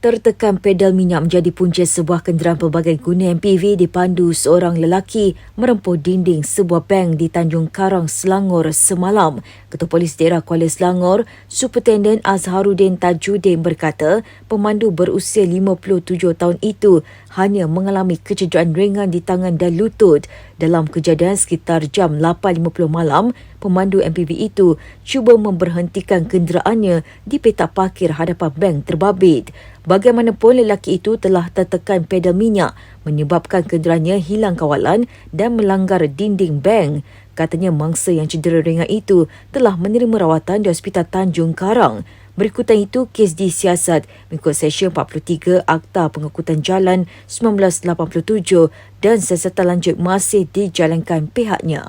Tertekan pedal minyak menjadi punca sebuah kenderaan pelbagai guna MPV dipandu seorang lelaki merempuh dinding sebuah bank di Tanjung Karang, Selangor semalam. Ketua Polis Daerah Kuala Selangor, Superintendent Azharuddin Tajuddin berkata pemandu berusia 57 tahun itu hanya mengalami kecederaan ringan di tangan dan lutut. Dalam kejadian sekitar jam 8.50 malam, pemandu MPV itu cuba memberhentikan kenderaannya di petak parkir hadapan bank terbabit. Bagaimanapun lelaki itu telah tertekan pedal minyak menyebabkan kenderaannya hilang kawalan dan melanggar dinding bank. Katanya mangsa yang cedera ringan itu telah menerima rawatan di Hospital Tanjung Karang. Berikutan itu, kes disiasat mengikut Seksyen 43 Akta Pengangkutan Jalan 1987 dan siasatan lanjut masih dijalankan pihaknya.